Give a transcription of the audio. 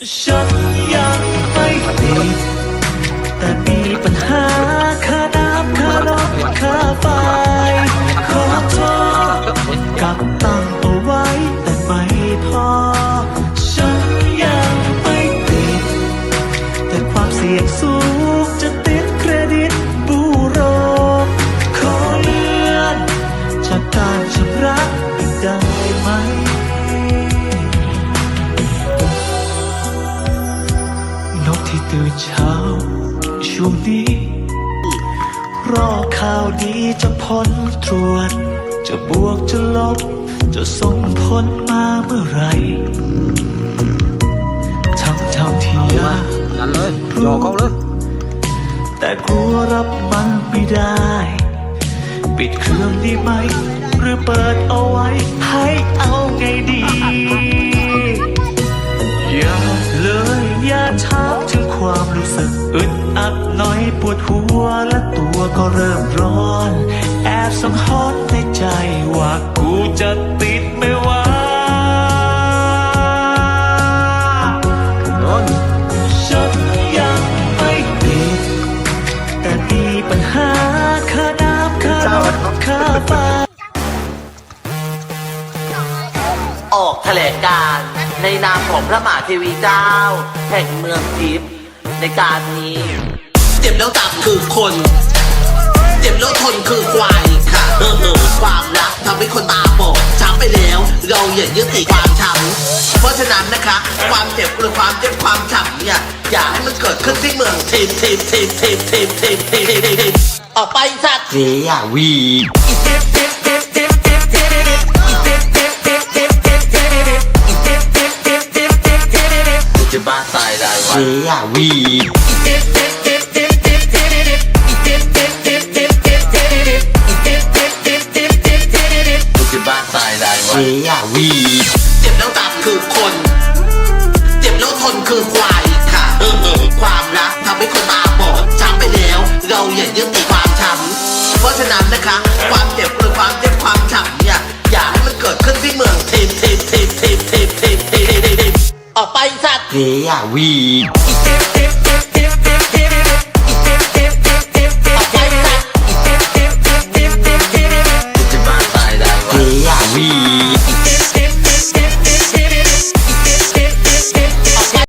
ฉันยังไม่ติดแต่มีปัญหาค่าน้ำค่ารถค่าไฟขอโทษกับตั้งเอาไว้แต่ไม่พอ ฉันยังไม่ติด แต่ความเสี่ยงสูงจะติดเครดิตบูโร ขอเลื่อนจากการชำระ ตื่นเช้า ช่วงนี้ รอข่าวดีจะพ้นตรวจ จะบวกจะลบ จะส่งผลมาเมื่อไหรทั้งเท่าที่อยากดันเลยโยกเขาเลย แต่กลัวรับมันไม่ได้ ปิดเครื่องดีไหม หรือเปิดเอาไว้ให้ ความรู้สึกอึดอัดน่อยปวดหัวและตัวก็เริ่มร้อน แอบสังหรณ์ในใจว่ากูจะติดไม่ว่าฉันยังไม่ติด แต่มีปัญหาค่าน้ำค่ารถค่าไฟออกแถลงการในนามของพระมหาเทวีเจ้า แห่งเมืองทิพย์ ในการนี้ เจ็บแล้วตับคือคน เจ็บแล้วทนคือควายค่ะเออเออความรักทำให้คนตาบอดช้ำไปแล้ว เราอย่ายึดติดความช้ำเพราะฉะนั้นนะคะ ความเจ็บหรือความเจ็บความช้ำเนี่ยอย่าให้มันเกิดขึ้นที่เมืองทิพย์ทิพย์ทิพย์ทิพย์ทิพย์ทิพย์ทิพย์ทิพย์ทิพย์ออกไปสัตว์เสียวีจะ ยได้วะเสียวีจะบ้าตายได้วะเสียวีเจ็บแล้วตับคือคน เจ็บแล้วทนคือควายค่ะเออเออความรักทำให้คนตาบอดช้ำไปแล้ว เราอย่ายึดติดความช้ำเพราะฉะนั้นนะคะ เดย์วี